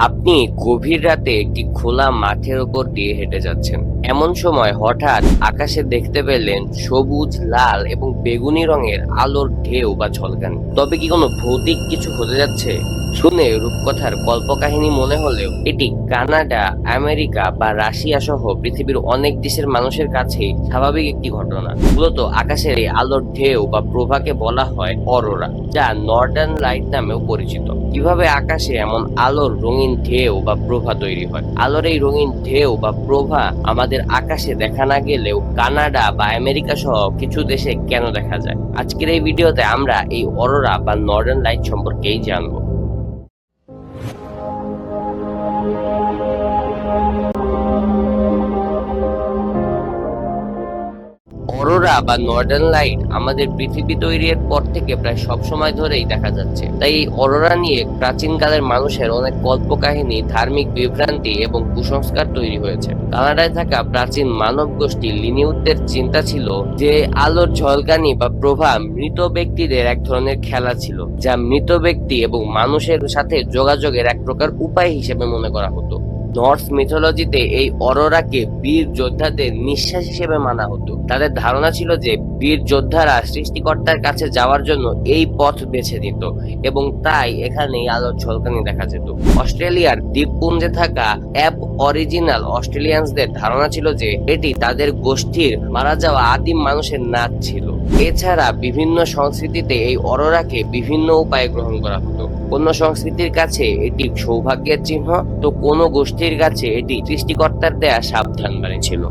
আপনি গভীর রাতে একটি খোলা মাঠের ওপর দিয়ে হেঁটে যাচ্ছেন। এমন সময় হঠাৎ আকাশে দেখতে পেলেন সবুজ, লাল এবং বেগুনি রঙের আলোর ঢেউ বা ঝলকানি। তবে কি কোনো ভৌতিক কিছু হতে যাচ্ছে? শুনে রূপকথার কল্পকাহিনী মনে হলেও এটি কানাডা, আমেরিকা বা রাশিয়া সহ পৃথিবীর অনেক দেশের মানুষের কাছে স্বাভাবিক একটি ঘটনা। মূলত আকাশের এই আলোর ঢেউ বা প্রভাকে বলা হয় অরোরা, যা নর্দার্ন লাইট নামেও পরিচিত। কীভাবে আকাশে এমন আলোর রঙিন ঢেউ বা প্রভা তৈরি হয়? আলোর এই রঙিন ঢেউ বা প্রভা আমাদের আকাশে দেখা না গেলেও কানাডা বা আমেরিকা সহ কিছু দেশে কেন দেখা যায়? আজকের এই ভিডিওতে আমরা এই অরোরা বা নর্দার্ন লাইট সম্পর্কেই জানব। বা নর্দার্ন লাইট আমাদের পৃথিবী তৈরির পর থেকে প্রায় সব সময় ধরেই দেখা যাচ্ছে। তাই এই অরোরা নিয়ে প্রাচীনকালের মানুষের অনেক কল্পকাহিনী ধার্মিক বিভ্রান্তি এবং কুসংস্কার তৈরি হয়েছে। কানাডায় থাকা প্রাচীন মানব গোষ্ঠী লিনিউডদের চিন্তা ছিল যে আলোর ঝলকানি বা প্রভা মৃত ব্যক্তিদের এক ধরনের খেলা ছিল, যা মৃত ব্যক্তি এবং মানুষের সাথে যোগাযোগের এক প্রকার উপায় হিসেবে মনে করা হতো। নর্থ মিথোলজিতে এই অরোরাকে বীর যোদ্ধাদের নিঃশ্বাস হিসেবে মানা হতো। তাদের ধারণা ছিল যে বীর যোদ্ধারা সৃষ্টিকর্তার কাছে যাওয়ার জন্য এই পথ বেছে দিত এবং তাই এখানে এই আলোর ঝলকানি দেখা যেত। অস্ট্রেলিয়ার দ্বীপপুঞ্জে থাকা অ্যাপ অরিজিনাল অস্ট্রেলিয়ানসদের ধারণা ছিল যে এটি তাদের গোষ্ঠীর মারা যাওয়া আদিম মানুষের নাচ ছিল। এছাড়া বিভিন্ন সংস্কৃতিতে এই অরোরাকে বিভিন্ন উপায়ে গ্রহণ করা হতো। কোন সংস্কৃতির কাছে এটি সৌভাগ্যের চিহ্ন। তো কোন গোষ্ঠীর কাছে এটি সৃষ্টিকর্তার দেয়া সাবধান বাণী ছিল।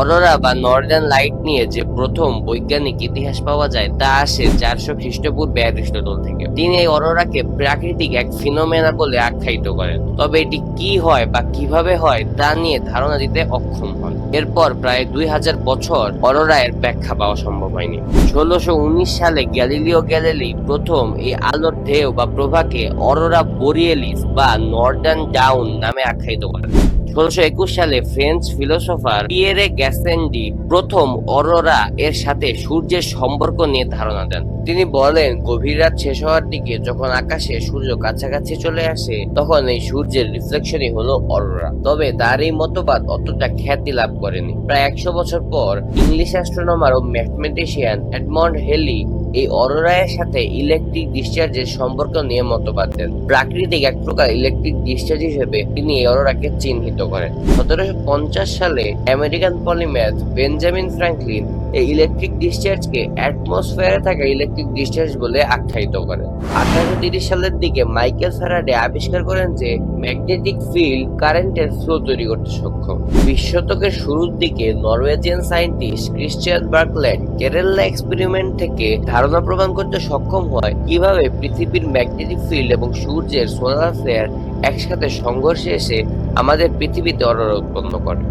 অরোরা বা নর্দার্ন লাইট নিয়ে যে প্রথম বৈজ্ঞানিক ইতিহাস পাওয়া যায়, তা আসে চারশো খ্রিস্টপূর্বে অ্যারিস্টটল থেকে। তিনি এই অরোরাকে প্রাকৃতিক এক ফিনোমেনা বলে আখ্যায়িত করেন। তবে এটি কি হয় বা কীভাবে হয়, তা নিয়ে ধারণা দিতে অক্ষম হন। এরপর প্রায় দুই হাজার বছর অরোরা এর ব্যাখ্যা পাওয়া সম্ভব হয়নি। ষোলোশো উনিশ সালে গ্যালিলিও গ্যালিলি প্রথম এই আলোর ঢেউ বা প্রভাকে অরোরা বোরিয়েলিস বা নর্দার্ন ডাউন নামে আখ্যায়িত করেন। ষোলোশো একুশ সালে ফ্রেঞ্চ ফিলোসোফার পিয়েরে গ্যাসেন্ডি প্রথম অরোরা এর সাথে সূর্যের সম্পর্ক নিয়ে ধারণা দেন। তিনি বলেন, গভীর রাত শেষ হওয়ার দিকে যখন আকাশে সূর্য কাছাকাছি চলে আসে, তখন এই সূর্যের রিফ্লেকশনই হলো অরোরা। তবে তার এই মতবাদ অতটা খ্যাতি লাভ করেনি। প্রায় একশো বছর পর ইংলিশ অ্যাস্ট্রোনমার ও ম্যাথমেটিশিয়ান এডমন্ড হেলি এই অরোরায়ের সাথে ইলেকট্রিক ডিসচার্জের সম্পর্ক নিয়ে মতবাদ দেন। প্রাকৃতিক এক প্রকার ইলেকট্রিক ডিসচার্জ হিসেবে তিনি এই অরোরাকে চিহ্নিত করেন। সতেরোশো পঞ্চাশ সালে আমেরিকান পলিম্যাথ বেঞ্জামিন ফ্র্যাঙ্কলিন এই ইলেকট্রিক ডিসচার্জকে অ্যাটমসফিয়ারে থাকা ইলেকট্রিক ডিসচার্জ বলে আখ্যায়িত করেন আঠারোশো তিরিশ সালের দিকে মাইকেল ফ্যারাডে আবিষ্কার করেন যে ম্যাগনেটিক ফিল্ড কারেন্টের ফ্লো তৈরি করতে সক্ষম। বিশ শতকের শুরুর দিকে Norwegian scientist Christian Birkeland terrella experiment থেকে ধারণা প্রদান করতে সক্ষম হয় কীভাবে পৃথিবীর ম্যাগনেটিক ফিল্ড এবং সূর্যের সোলার ফ্লেয়ার একসাথে সংঘর্ষে এসে আমাদের পৃথিবীতে অরোরা উৎপন্ন করে।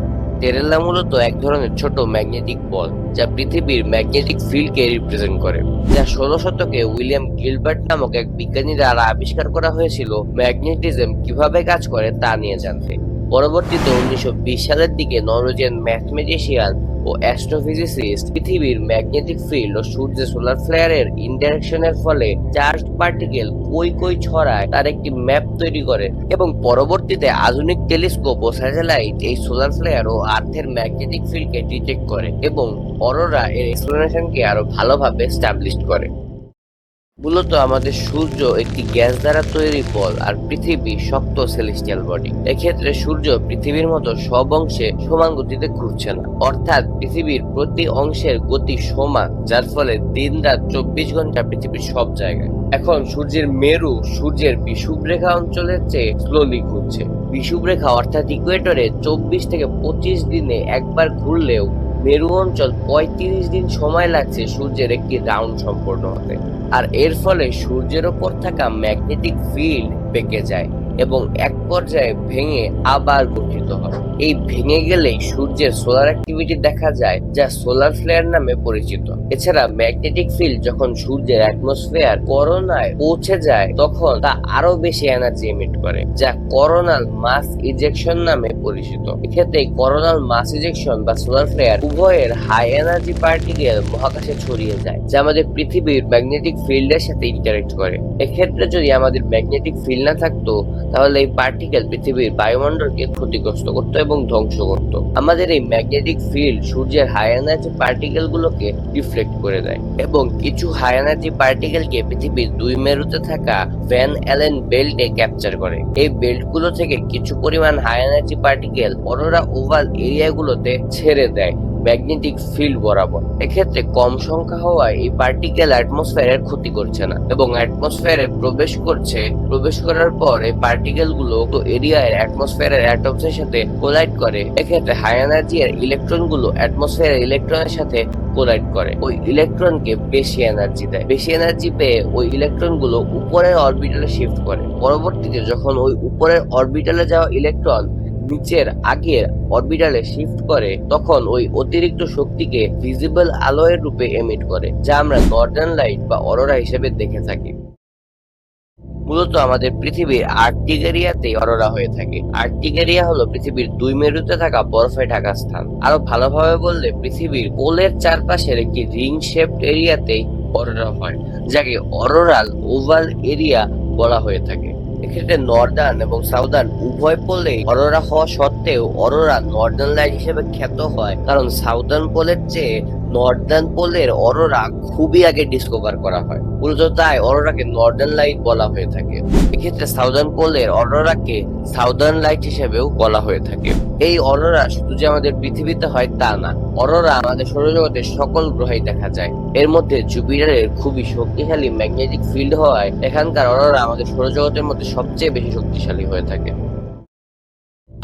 টেরেল্লা মূলত এক ধরনের ছোট ম্যাগনেটিক বল যা পৃথিবীর ম্যাগনেটিক ফিল্ডকে রিপ্রেজেন্ট করে, যা ষোলো শতকে উইলিয়াম গিলবার্ট নামক এক বিজ্ঞানী দ্বারা আবিষ্কার করা হয়েছিল ম্যাগনেটিজম কীভাবে কাজ করে তা নিয়ে জানতে। পরবর্তীতে উনিশশো বিশ সালের দিকে নরওয়েজিয়ান ম্যাথমেটিশিয়ান ও অ্যাস্ট্রোফিজিসিস্ট পৃথিবীর ম্যাগনেটিক ফিল্ড ও সূর্যের সোলার ফ্লেয়ারের ইন্টারাকশনের ফলে চার্জ পার্টিকেল কই কই ছড়ায় তার একটি ম্যাপ তৈরি করে এবং পরবর্তীতে আধুনিক টেলিস্কোপ ও স্যাটেলাইট এই সোলার ফ্লেয়ার ও আর্থের ম্যাগনেটিক ফিল্ডকে ডিটেক্ট করে এবং অরোরা এর এক্সপ্লেনেশনকে আরও ভালোভাবে স্টাবলিশ করে। মূলত আমাদের সূর্য একটি গ্যাস দ্বারা তৈরি বল আর পৃথিবী শক্ত সেলেস্টিয়াল বডি এক্ষেত্রে সূর্য পৃথিবীর মতো সব অংশে সমান গতিতে ঘুরছে না। অর্থাৎ পৃথিবীর প্রতি অংশের গতি সমান, যার ফলে দিন রাত চব্বিশ ঘণ্টা পৃথিবীর সব জায়গায়। এখন সূর্যের মেরু সূর্যের বিষুব রেখা অঞ্চলের চেয়ে স্লোলি ঘুরছে। বিষুব রেখা অর্থাৎ ইকুয়েটরে চব্বিশ থেকে পঁচিশ দিনে একবার ঘুরলেও মেরু অঞ্চল পঁয়ত্রিশ দিন সময় লাগছে সূর্যের একটি রাউন্ড সম্পূর্ণ হতে। আর এর ফলে সূর্যের ওপর থাকা ম্যাগনেটিক ফিল্ড বেঁকে যায় এবং এক পর্যায়ে ভেঙে আবার গঠিত হয়। এই ভেঙে গেলেই সূর্যের সোলার অ্যাক্টিভিটি দেখা যায়, যা সোলার ফ্লেয়ার নামে পরিচিত। এছাড়া ম্যাগনেটিক ফিল্ড যখন সূর্যের অ্যাটমসফিয়ার করোনায় পৌঁছে যায়, তখন তা আরও বেশি এনার্জি এমিট করে, যা করোনাল মাস ইজেকশন নামে পরিচিত। এক্ষেত্রে করোনাল মাস ইজেকশন বা সোলার ফ্লেয়ার উভয়ের হাই এনার্জি পার্টিকেল মহাকাশে ছড়িয়ে যায়, যা আমাদের পৃথিবীর ম্যাগনেটিক ফিল্ডের সাথে ইন্টারেক্ট করে। এক্ষেত্রে যদি আমাদের ম্যাগনেটিক ফিল্ড না থাকতো, তাহলে এই পার্টিকেল পৃথিবীর বায়ুমণ্ডলকে ক্ষতিগ্রস্ত করতো এবং ধ্বংস করত। আমাদের এই ম্যাগনেটিক ফিল্ড সূর্যের হাই পার্টিকেল গুলোকে রিফ্লেক্ট করে দেয় এবং কিছু হাই পার্টিকেলকে পৃথিবীর দুই মেরুতে থাকা ভ্যান অ্যালেন বেল্টে ক্যাপচার করে। এই বেল্টগুলো থেকে কিছু পরিমাণ high particle aurora oval area গুলোতে ছেড়ে দেয়। ম্যাগনেটিক ফিল্ড বরাবর। এক্ষেত্রে কম সংখ্যা হওয়ায় এই পার্টিকেল অ্যাটমসফিয়ারের ক্ষতি করছে না এবং অ্যাটমসফিয়ারে প্রবেশ করছে, প্রবেশ করার পর এই পার্টিকেলগুলো এরিয়ার অ্যাটমসফিয়ারের অ্যাটমসের সাথে কোলাইড করে। এক্ষেত্রে হাই এনার্জি এর ইলেকট্রনগুলো অ্যাটমসফিয়ারের ইলেকট্রনের সাথে কোলাইড করে। ওই ইলেকট্রনকে বেশি এনার্জি দেয়। বেশি এনার্জি পেয়ে ওই ইলেকট্রনগুলো উপরের অরবিটালে শিফট করে। পরবর্তীতে যখন ওই উপরের অরবিটালে যাওয়া ইলেকট্রন নিচের আগের অরবিটালে শিফট করে, তখন ওই অতিরিক্ত শক্তিকে ভিজিবল আলোয়ের রূপে এমিট করে, যা আমরা নর্দার্ন লাইট বা অরোরা হিসেবে দেখে থাকি। মূলত আমাদের পৃথিবীর আর্কটিক এরিয়াতেই অরোরা হয়ে থাকে। আর্কটিক এরিয়া হলো পৃথিবীর দুই মেরুতে থাকা বরফে ঢাকা স্থান। আরও ভালোভাবে বললে, পৃথিবীর পোলের চারপাশের একটি রিং শেপড এরিয়াতেই অরোরা হয়, যাকে অরোরাল ওভাল এরিয়া বলা হয়ে থাকে। এক্ষেত্রে নর্দার্ন এবং সাউদার্ন উভয় পোলে অরোরা হওয়া সত্ত্বেও অরোরা নর্দার্ন লাইট হিসেবে খ্যাত হয়। কারণ সাউদার্ন পোলের চেয়ে নর্দার্ন পোলের অরোরা খুবই আগে ডিসকভার করা হয়। মূলত তাই অরোরাকে নর্দার্ন লাইট বলা হয়ে থাকে। এক্ষেত্রে সাউদার্ন পোলের অরোরাকে সাউদার্ন লাইট হিসেবেও বলা হয়ে থাকে। এই অরোরা শুধু যে আমাদের পৃথিবীতে হয় তা না, অরোরা আমাদের সৌরজগতের সকল গ্রহেই দেখা যায়। এর মধ্যে জুপিটারের খুবই শক্তিশালী ম্যাগনেটিক ফিল্ড হওয়ায় এখানকার অরোরা আমাদের সৌরজগতের মধ্যে সবচেয়ে বেশি শক্তিশালী হয়ে থাকে।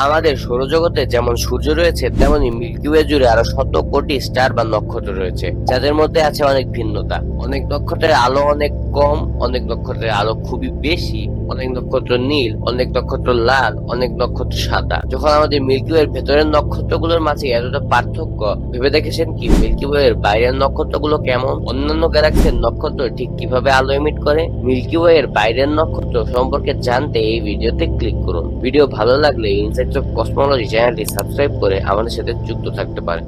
আমাদের সৌরজগতে যেমন সূর্য রয়েছে, তেমনি মিল্কি ওয়ে জুড়ে আরও শত কোটি স্টার বা নক্ষত্র রয়েছে, যাদের মধ্যে আছে অনেক ভিন্নতা। অনেক নক্ষত্রের আলো অনেক কম, অনেক নক্ষত্রের আলো খুবই বেশি, অনেক নক্ষত্র নীল, অনেক নক্ষত্র লাল, অনেক নক্ষত্র সাদা। যখন আমাদের মিল্কি ওয়ের ভেতরের নক্ষত্রগুলোর মাঝে এতটা পার্থক্য ভেবে দেখেছেন কি? মিল্কি ওয়ের বাইরের নক্ষত্রগুলো কেমন? অন্যান্য গ্যালাক্সির নক্ষত্র ঠিক কীভাবে আলো এমিট করে? মিল্কি ওয়ের বাইরের নক্ষত্র সম্পর্কে জানতে এই ভিডিওতে ক্লিক করুন। ভিডিও ভালো লাগলে ইনসাইটস অফ কসমোলজি চ্যানেলটি সাবস্ক্রাইব করে আমাদের সাথে যুক্ত থাকতে পারেন।